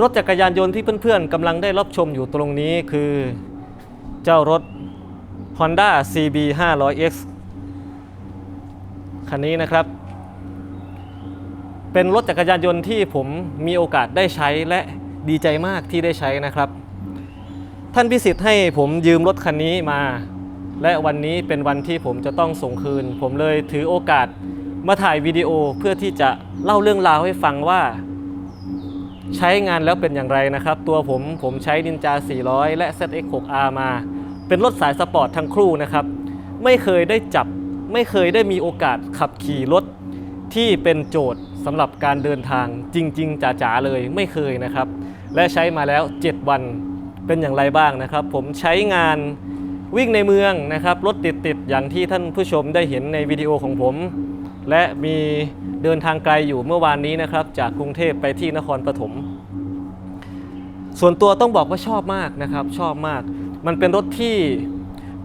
รถจักรยานยนต์ที่เพื่อนๆกำลังได้รับชมอยู่ตรงนี้คือ เจ้ารถ Honda CB 500X คันนี้นะครับ เป็นรถจักรยานยนต์ที่ผมมีโอกาสได้ใช้และดีใจมากที่ได้ใช้นะครับ ท่านพิสิทธิ์ให้ผมยืมรถคันนี้มา และวันนี้เป็นวันที่ผมจะต้องส่งคืน ผมเลยถือโอกาสมาถ่ายวิดีโอเพื่อที่จะเล่าเรื่องราวให้ฟังว่า ใช้งานแล้วเป็นอย่างไรนะครับ ตัวผมผมใช้ Ninja 400 และ ZX6R มา เป็นรถสายสปอร์ตทั้งคู่นะครับ ไม่เคยได้จับ ไม่เคยได้มีโอกาสขับขี่รถที่เป็นโจทย์สำหรับการเดินทางจริง ๆจ๋าๆเลยไม่เคยนะครับ และใช้มาแล้ว 7 วันเป็นอย่างไรบ้างนะครับ ผมใช้งานวิ่งในเมืองนะครับรถติดๆอย่างที่ท่านผู้ชมได้เห็นในวิดีโอของผม และมี เดินทางไกลอยู่เมื่อวานนี้นะครับ จากกรุงเทพไปที่นครปฐมส่วนตัวต้องบอกว่าชอบมากนะครับ ชอบมาก มันเป็นรถที่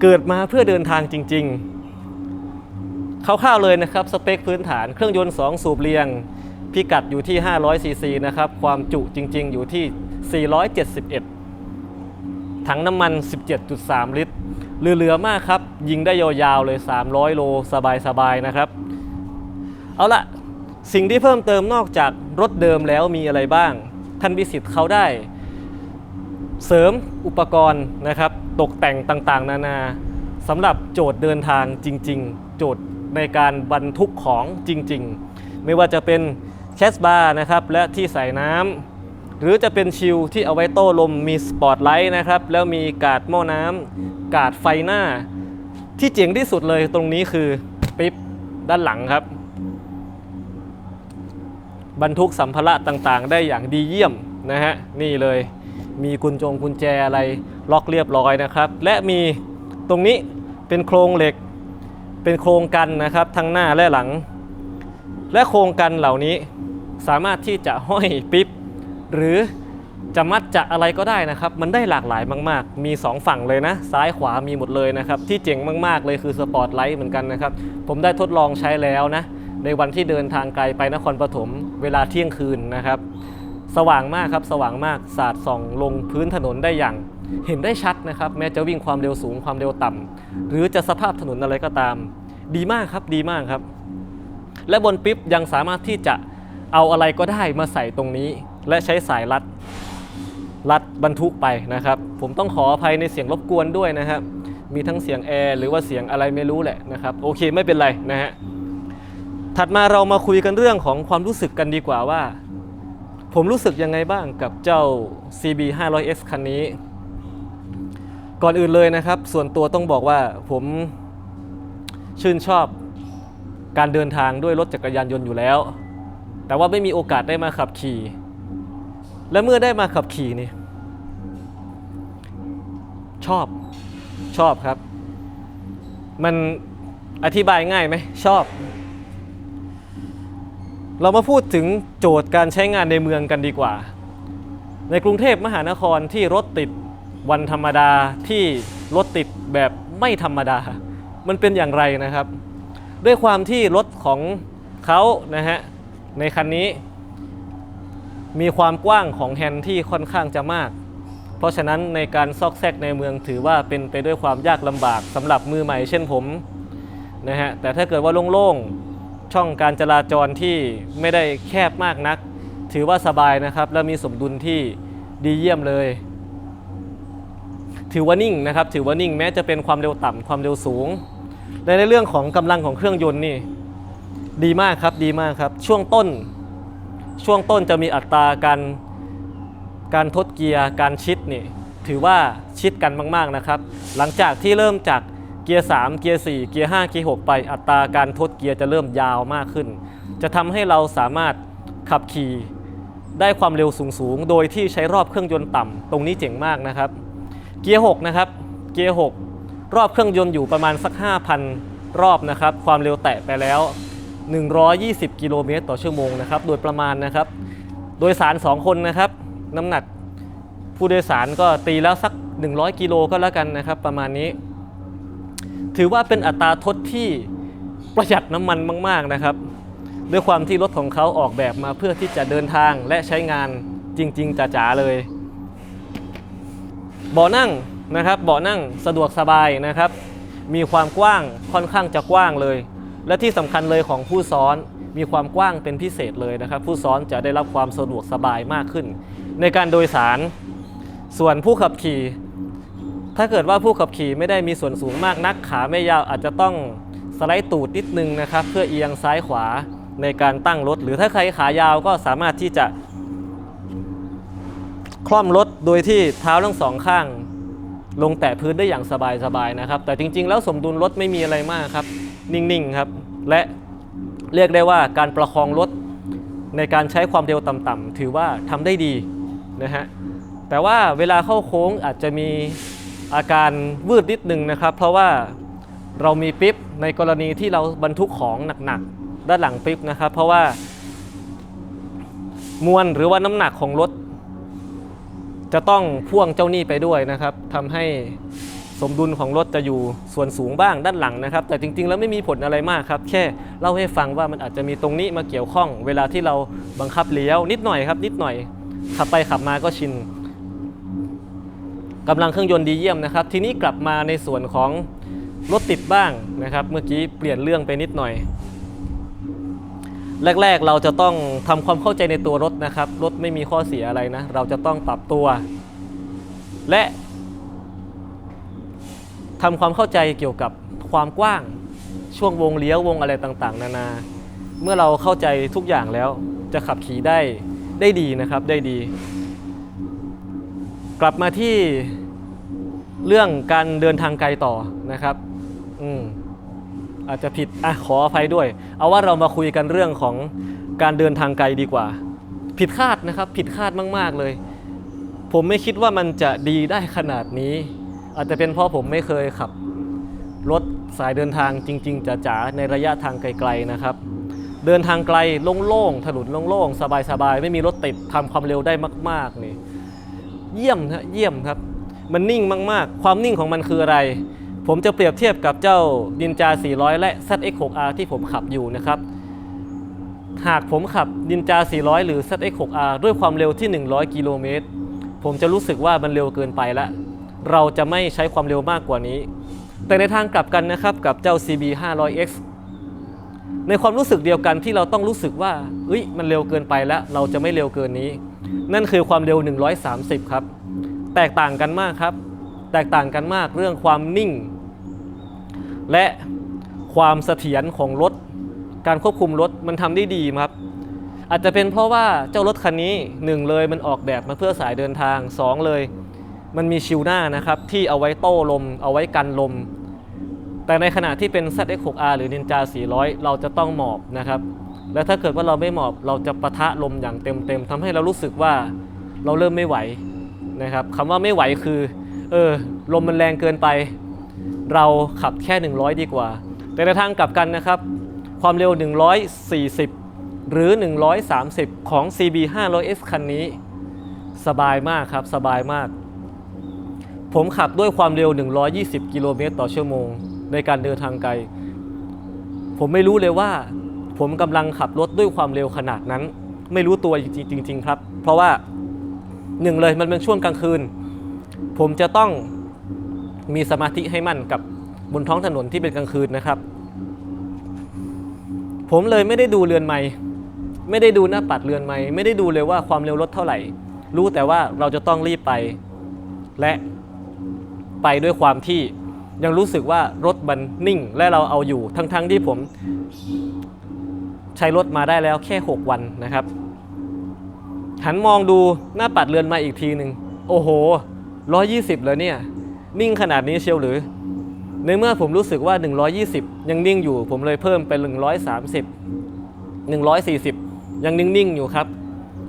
เกิดมาเพื่อเดินทางจริง ๆคร่าวๆเลยนะครับ สเปคพื้นฐานเครื่องยนต์ 2 สูบเรียง พิกัดอยู่ที่ 500 ซีซีนะครับ ความจุจริง ๆ อยู่ที่ 471 ถังน้ำมัน 17.3 ลิตรเหลือๆมากครับ ยิงได้ยาวๆเลย 300 โลสบายๆนะครับ เอาละ สิ่งที่เพิ่มเติมนอกจากรถเดิมแล้วมีอะไรบ้าง ท่านวิสิตเขาได้ เสริมอุปกรณ์นะครับ ตกแต่งต่างๆ นานาสำหรับโจทย์เดินทางจริง ๆ โจทย์ในการบรรทุกของจริง ๆ ไม่ว่าจะเป็นแคสบาร์นะครับและที่ใส่น้ำหรือจะเป็นชิลที่เอาไว้โต้ลมมีสปอตไลท์นะครับแล้วมีกาดหม้อน้ำกาดไฟหน้า ที่เจ๋งที่สุดเลยตรงนี้คือปิ๊บด้านหลังครับ บรรทุกสัมภาระต่างๆ ได้อย่างดีเยี่ยมนะฮะนี่เลยมีกุญจงกุญแจอะไรล็อกเรียบร้อยนะครับ และมีตรงนี้เป็นโครงเหล็ก เป็นโครงกันนะครับทั้งหน้าและหลัง และโครงกันเหล่านี้สามารถที่จะห้อยปิ๊บหรือจะมัดจะอะไรก็ได้นะครับ มันได้หลากหลายมาก ๆ มี 2 ฝั่งเลยนะ ซ้ายขวามีหมดเลยนะครับ ที่เจ๋งมาก ๆ เลยคือสปอตไลท์เหมือนกันนะครับ ผมได้ทดลองใช้แล้วนะ ในวันที่เดินทางไกลไปนครปฐมเวลาเที่ยงคืนนะครับ สว่างมากครับสว่างมากสาดส่องลงพื้นถนนได้อย่าง เห็นได้ชัดนะครับ แม้จะวิ่งความเร็วสูงความเร็วต่ำหรือจะสภาพถนนอะไรก็ตาม ดีมากครับดีมากครับ และบนปิ๊บยังสามารถที่จะเอาอะไรก็ได้มาใส่ตรงนี้ และใช้สายรัดรัดบรรทุกไปนะครับ ผมต้องขออภัยในเสียงรบกวนด้วยนะครับมีทั้งเสียงแอร์หรือว่าเสียงอะไรไม่รู้แหละนะครับ โอเคไม่เป็นไรนะฮะ ถัดมาเรามาคุยกันเรื่องของความรู้สึกกันดีกว่าว่า ผมรู้สึกยังไงบ้างกับเจ้า CB 500X คันนี้ ก่อนอื่นเลยนะครับ ส่วนตัวต้องบอกว่าผมชื่นชอบการเดินทางด้วยรถจักรยานยนต์อยู่แล้ว แต่ว่าไม่มีโอกาสได้มาขับขี่ และเมื่อได้มาขับขี่นี่ชอบชอบครับ มันอธิบายง่ายไหมชอบ เรามาพูดถึงโจทย์การใช้งานในเมืองกันดีกว่า ในกรุงเทพมหานครที่รถติดวันธรรมดาที่รถติดแบบไม่ธรรมดา มันเป็นอย่างไรนะครับ ด้วยความที่รถของเขานะฮะในคันนี้ มีความกว้างของแฮนด์ที่ค่อนข้างจะมาก เพราะฉะนั้นในการซอกแซกในเมืองถือว่าเป็นไปด้วยความยากลำบากสำหรับมือใหม่เช่นผมนะฮะแต่ถ้าเกิดว่าโล่งๆ ช่องการจราจรที่ไม่ได้แคบมากนัก ถือว่าสบายนะครับ และมีสมดุลที่ดีเยี่ยมเลย ถือว่านิ่งนะครับ ถือว่านิ่งแม้จะเป็นความเร็วต่ำความเร็วสูงและในเรื่องของกำลังของเครื่องยนต์นี่ดีมากครับดีมากครับ ช่วงต้น ช่วงต้นจะมีอัตราการการทดเกียร์การชิดนี่ถือว่าชิดกันมาก ๆนะครับ หลังจากที่เริ่มจาก เกียร์ 3 เกียร์ 4 เกียร์ 5 เกียร์ 6 ไป อัตราการทดเกียร์จะเริ่มยาวมากขึ้น จะทำให้เราสามารถขับขี่ได้ความเร็วสูงๆ โดยที่ใช้รอบเครื่องยนต์ต่ำ ตรงนี้เจ๋งมากนะครับ เกียร์ 6 นะครับ เกียร์ 6 รอบเครื่องยนต์อยู่ประมาณสัก 5,000 รอบนะครับ ความเร็วแตะไปแล้ว 120 กิโลเมตรต่อชั่วโมงนะครับ โดยประมาณนะครับ โดยสาร 2 คนนะครับ น้ำหนักผู้โดยสารก็ตีแล้วสัก 100 กิโลก็แล้วกันนะครับ ประมาณนี้ ถือว่าเป็นอัตราทดที่ประหยัดน้ำมันมาก ๆนะครับ ด้วยความที่รถของเขาออกแบบมาเพื่อที่จะเดินทางและใช้งานจริง ๆจ๋าๆเลยเบาะนั่งนะครับเบาะนั่งสะดวกสบายนะครับ มีความกว้างค่อนข้างจะกว้างเลย และที่สำคัญเลยของผู้ซ้อนมีความกว้างเป็นพิเศษเลยนะครับ ผู้ซ้อนจะได้รับความสะดวกสบายมากขึ้น ในการโดยสาร ส่วนผู้ขับขี่ ถ้าเกิดว่าผู้ขับขี่ไม่ได้มีส่วนสูงมากนักขาไม่ยาวอาจจะต้องสไลด์ตูดนิดนึงนะครับ เพื่อเอียงซ้ายขวาในการตั้งรถ หรือถ้าใครขายาวก็สามารถที่จะ คล่อมรถโดยที่เท้าทั้งสองข้าง ลงแตะพื้นได้อย่างสบายๆนะครับ แต่จริง ๆ แล้วสมดุลรถไม่มีอะไรมากครับ นิ่งๆครับ และเรียกได้ว่าการประคองรถในการใช้ความเร็วต่ำๆถือว่าทำได้ดีนะฮะแต่ว่าเวลาเข้าโค้งอาจจะมี อาการวืดนิดนึงนะครับ เพราะว่าเรามีปิ๊บในกรณีที่เราบรรทุกของหนักๆด้านหลังปิ๊บนะครับ เพราะว่ามวลหรือว่าน้ำหนักของรถ จะต้องพ่วงเจ้าหนี้ไปด้วยนะครับทำให้สมดุลของรถจะอยู่ส่วนสูงบ้างด้านหลังนะครับ แต่จริงๆ แล้วไม่มีผลอะไรมากครับ แค่เล่าให้ฟังว่ามันอาจจะมีตรงนี้มาเกี่ยวข้อง เวลาที่เราบังคับเลี้ยวนิดหน่อยครับ นิดหน่อยขับไปขับมาก็ชิน กำลังเครื่องยนต์ดีเยี่ยมนะครับ ทีนี้กลับมาในส่วนของรถติดบ้างนะครับ เมื่อกี้เปลี่ยนเรื่องไปนิดหน่อย แรก ๆ เราจะต้องทำความเข้าใจในตัวรถนะครับ รถไม่มีข้อเสียอะไรนะ เราจะต้องปรับตัว และทำความเข้าใจเกี่ยวกับความกว้าง ช่วงวงเลี้ยววงอะไรต่างๆ นานา เมื่อเราเข้าใจทุกอย่างแล้วจะขับขี่ได้ได้ดีนะครับได้ดี กลับมาที่เรื่องการเดินทางไกลต่อนะครับ อืมอาจจะผิดอะขออภัยด้วย เอาว่าเรามาคุยกันเรื่องของการเดินทางไกลดีกว่า ผิดคาดนะครับ ผิดคาดมาก ๆเลย ผมไม่คิดว่ามันจะดีได้ขนาดนี้ อาจจะเป็นเพราะผมไม่เคยขับรถสายเดินทางจริง ๆจ๋าๆในระยะทางไกลๆนะครับ เดินทางไกลโล่งๆถนนโล่งๆสบายๆไม่มีรถติดทำความเร็วได้มาก ๆนี่ เยี่ยมฮะเยี่ยมครับ มันนิ่งมากๆ ความนิ่งของมันคืออะไร ผมจะเปรียบเทียบกับเจ้าดินจา 400 และ ZX6R ที่ผมขับอยู่นะครับ หากผมขับดินจา 400 หรือ ZX6R ด้วยความเร็วที่ 100 กิโลเมตร ผมจะรู้สึกว่ามันเร็วเกินไปล้วเราจะไม่ใช้ความเร็วมากกว่านี้ แต่ในทางกลับกันนะครับกับเจ้า CB 500X ในความรู้สึกเดียวกันที่เราต้องรู้สึกว่าเอ้ย มันเร็วเกินไปแล้ว เราจะไม่เร็วเกินนี้ นั่นคือความเร็ว 130 ครับ แตกต่างกันมากครับ แตกต่างกันมากเรื่องความนิ่ง และความเสถียรของรถ การควบคุมรถมันทำได้ดีครับ อาจจะเป็นเพราะว่าเจ้ารถคันนี้หนึ่งเลยมันออกแบบมาเพื่อสายเดินทางสองเลย มันมีชิวหน้านะครับที่เอาไว้โต้ลม เอาไว้กันลม แต่ในขณะที่เป็น ZX6R หรือ Ninja 400 เราจะต้องหมอบนะครับ และถ้าเกิดว่าเราไม่หมอบเราจะปะทะลมอย่างเต็มๆทำให้เรารู้สึกว่าเราเริ่มไม่ไหวนะครับคำว่าไม่ไหวคือเออลมมันแรงเกินไป เราขับแค่ 100 ดีกว่า แต่ในทางกลับกันนะครับ ความเร็ว 140 หรือ 130 ของ CB 500S คันนี้ สบายมากครับ สบายมาก ผมขับด้วยความเร็ว 120 กิโลเมตรต่อชั่วโมง ในการเดินทางไกล ผมไม่รู้เลยว่า ผมกำลังขับรถด้วยความเร็วขนาดนั้น ไม่รู้ตัวจริง ๆ ครับ เพราะว่าหนึ่งเลยมันเป็นช่วงกลางคืน ผมจะต้องมีสมาธิให้มั่นกับบนท้องถนนที่เป็นกลางคืนนะครับ ผมเลยไม่ได้ดูเรือนไม้ไม่ได้ดูหน้าปัดเรือนไม้ไม่ได้ดูเลยว่าความเร็วรถเท่าไหร่ รู้แต่ว่าเราจะต้องรีบไป และไปด้วยความที่ยังรู้สึกว่ารถมันนิ่ง และเราเอาอยู่ทั้งๆที่ผม ใช้รถมาได้แล้วแค่ 6 วันนะครับ หันมองดูหน้าปัดเรือนมาอีกทีหนึ่งโอ้โห 120แล้วเนี่ย นิ่งขนาดนี้เชียวหรือ ในเมื่อผมรู้สึกว่า 120 ยังนิ่งอยู่ ผมเลยเพิ่มเป็น 130 140 ยังนิ่งๆอยู่ครับ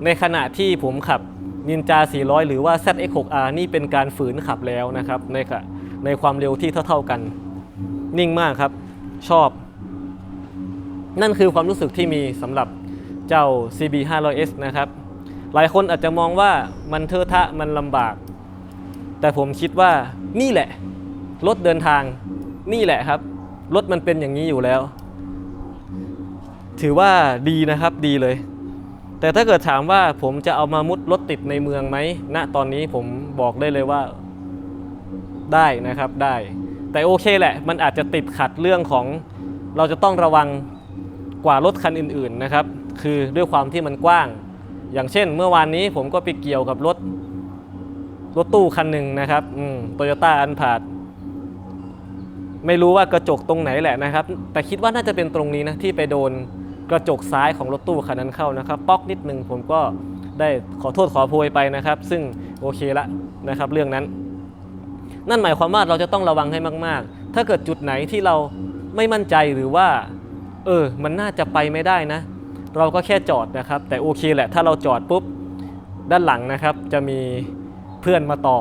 ในขณะที่ผมขับนินจา 400 หรือว่า ZX6R นี่เป็นการฝืนขับแล้วนะครับในในความเร็วที่เท่าๆกัน นิ่งมากครับ ชอบ นั่นคือความรู้สึกที่มีสำหรับเจ้า CB 500S นะครับ หลายคนอาจจะมองว่ามันเทอะทะมันลำบาก แต่ผมคิดว่านี่แหละ รถเดินทางนี่แหละครับ รถมันเป็นอย่างนี้อยู่แล้ว ถือว่าดีนะครับดีเลย แต่ถ้าเกิดถามว่าผมจะเอามามุดรถติดในเมืองไหมณตอนนี้ผมบอกได้เลยว่าได้นะครับได้ แต่โอเคแหละ มันอาจจะติดขัดเรื่องของเราจะต้องระวัง กว่ารถคันอื่นๆนะครับ คือด้วยความที่มันกว้าง อย่างเช่น เมื่อวานนี้ผมก็ไปเกี่ยวกับรถรถตู้คันหนึ่งนะครับโตโยต้าอันพาดไม่รู้ว่ากระจกตรงไหนแหละนะครับ แต่คิดว่าน่าจะเป็นตรงนี้นะที่ไปโดนกระจกซ้ายของรถตู้คันนั้นเข้านะครับป๊อกนิดนึงผมก็ได้ขอโทษขอโพยไปนะครับ ซึ่งโอเคละนะครับเรื่องนั้น นั่นหมายความว่าเราจะต้องระวังให้มาก ๆ ถ้าเกิดจุดไหนที่เราไม่มั่นใจหรือว่า เออ มันน่าจะไปไม่ได้นะ เราก็แค่จอดนะครับ แต่โอเคแหละ ถ้าเราจอดปุ๊บ ด้านหลังนะครับ จะมีเพื่อนมาต่อ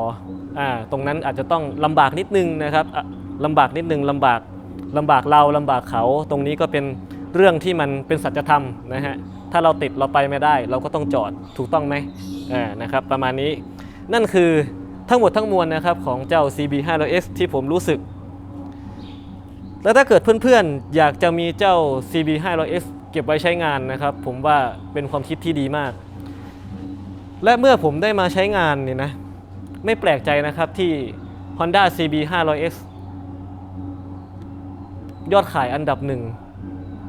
อ่า ตรงนั้นอาจจะต้องลำบากนิดนึงนะครับลำบากนิดนึงลำบากลำบากเราลำบากเขา ตรงนี้ก็เป็นเรื่องที่มันเป็นสัจธรรมนะฮะ ถ้าเราติดเราไปไม่ได้ เราก็ต้องจอดถูกต้องไหมอ่า นะครับ ประมาณนี้ นั่นคือทั้งหมดทั้งมวลนะครับของเจ้า CB 5 0 0 S ที่ผมรู้สึก แล้วถ้าเกิดเพื่อนๆ อยากจะมีเจ้า CB 5 0 0 S เก็บไว้ใช้งานนะครับ ผมว่าเป็นความคิดที่ดีมาก และเมื่อผมได้มาใช้งานเนี่ยนะ ไม่แปลกใจนะครับที่ Honda CB 5 0 0 S ยอดขายอันดับหนึ่ง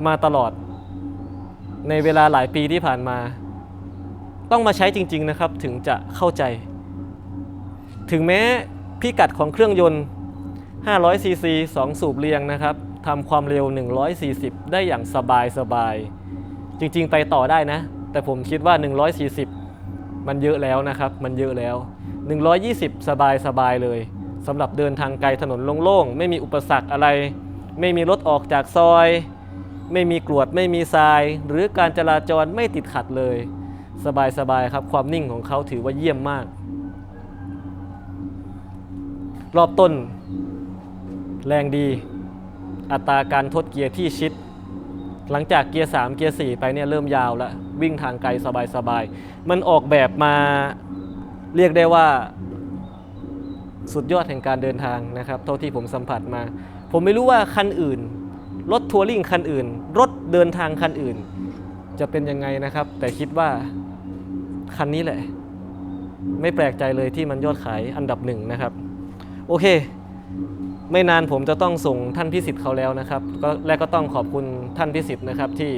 มาตลอด ในเวลาหลายปีที่ผ่านมา ต้องมาใช้จริง ๆนะครับ ถึงจะเข้าใจ ถึงแม้พิกัดของเครื่องยนต์ 500 ซีซี 2 สูบเรียงนะครับทำความเร็ว 140 ได้อย่างสบายสบาย จริงๆ ไปต่อได้นะ แต่ผมคิดว่า 140 มันเยอะแล้วนะครับ มันเยอะแล้ว 120 สบายสบายเลยสำหรับเดินทางไกลถนนโล่งๆ ไม่มีอุปสรรคอะไร ไม่มีรถออกจากซอย ไม่มีกรวด ไม่มีทราย หรือการจราจรไม่ติดขัดเลย สบายสบายครับ ความนิ่งของเขาถือว่าเยี่ยมมาก รอบต้น แรงดี อัตราการทดเกียร์ที่ชิด หลังจากเกียร์ 3 เกียร์ 4 ไปเนี่ยเริ่มยาวแล้ว วิ่งทางไกลสบายๆ มันออกแบบมาเรียกได้ว่า สุดยอดแห่งการเดินทางนะครับ เท่าที่ผมสัมผัสมา ผมไม่รู้ว่าคันอื่น รถทัวริงคันอื่น รถเดินทางคันอื่น จะเป็นยังไงนะครับ แต่คิดว่าคันนี้แหละ ไม่แปลกใจเลยที่มันยอดขายอันดับหนึ่งนะครับ โอเค ไม่นานผมจะต้องส่งท่านพิสิทธิ์เขาแล้วนะครับก็และก็ต้องขอบคุณท่านพิสิทธิ์นะครับที่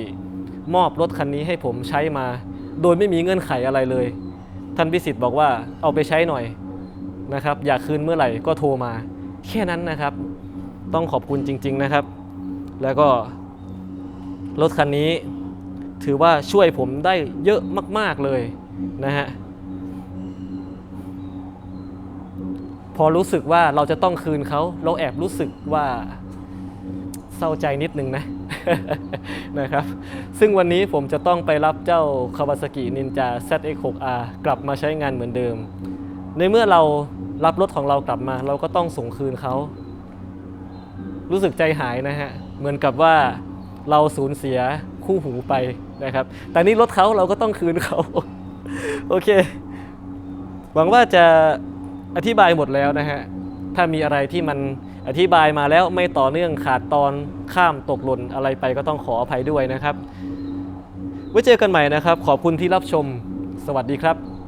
มอบรถคันนี้ให้ผมใช้มา โดยไม่มีเงื่อนไขอะไรเลย ท่านพิสิทธิ์บอกว่าเอาไปใช้หน่อยนะครับ อยากคืนเมื่อไหร่ก็โทรมา แค่นั้นนะครับ ต้องขอบคุณจริง ๆนะครับ แล้วก็รถคันนี้ถือว่าช่วยผมได้เยอะมาก ๆเลยนะฮะ พอรู้สึกว่าเราจะต้องคืนเขาเราแอบรู้สึกว่าเศร้าใจนิดนึงนะนะครับ ซึ่งวันนี้ผมจะต้องไปรับเจ้า Kawasaki Ninja ZX6R กลับมาใช้งานเหมือนเดิม ในเมื่อเรารับรถของเรากลับมา เราก็ต้องส่งคืนเขา รู้สึกใจหายนะฮะ เหมือนกับว่าเราสูญเสียคู่หูไปนะครับ แต่นี่รถเขาเราก็ต้องคืนเขา โอเค หวังว่าจะ อธิบายหมดแล้วนะฮะ ถ้ามีอะไรที่มันอธิบายมาแล้วไม่ต่อเนื่องขาดตอนข้ามตกหล่นอะไรไปก็ต้องขออภัยด้วยนะครับ ไว้เจอกันใหม่นะครับ ขอบคุณที่รับชม สวัสดีครับ